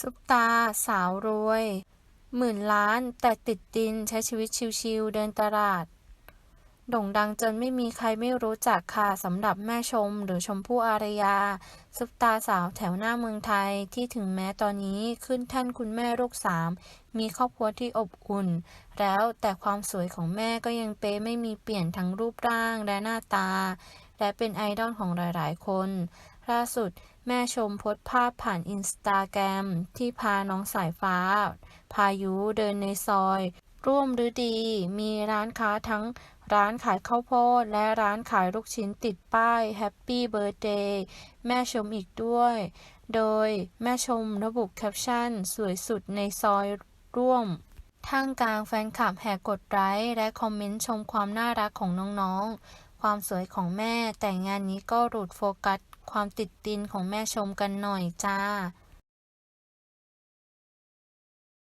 ซุปตา สาวรวย หมื่นล้านแต่ติดดินใช้ชีวิตชิวๆเดินตลาด โด่งดังจนไม่มีใครไม่รู้จักค่ะสำหรับแม่ชมหรือชมพู่อารยา ซุปตาสาวแถวหน้าเมืองไทยที่ถึงแม้ตอนนี้ขึ้นแท่านคุณแม่ลูกสามมีครอบครัวที่อบอุ่น แล้วแต่ความสวยของแม่ก็ยังเป๊ไม่มีเปลี่ยนทั้งรูปร่างและหน้าตา และเป็นไอดอลของหลายๆ คน ล่าสุด แม่ชมโพสภาพผ่านอินสตาแกรมที่พาน้องสายฟ้า พายุเดินในซอย ร่วมฤดี มีร้านค้าทั้งร้านขายข้าวโพด และร้านขายลูกชิ้นติดป้ายแฮปปี้เบิร์ a เดย์แม่ชมอีกด้วย โดยแม่ชมระบุแคปชั่น สวยสุดในซอยร่วมท่ามกลางแฟนคลับแห่กดไลค์และคอมเมนต์ชมความน่ารักของน้องๆ ความสวยของแม่แต่งานนี้ก็หลุดโฟกัส ความติดตินของแม่ชมกันหน่อยจ้า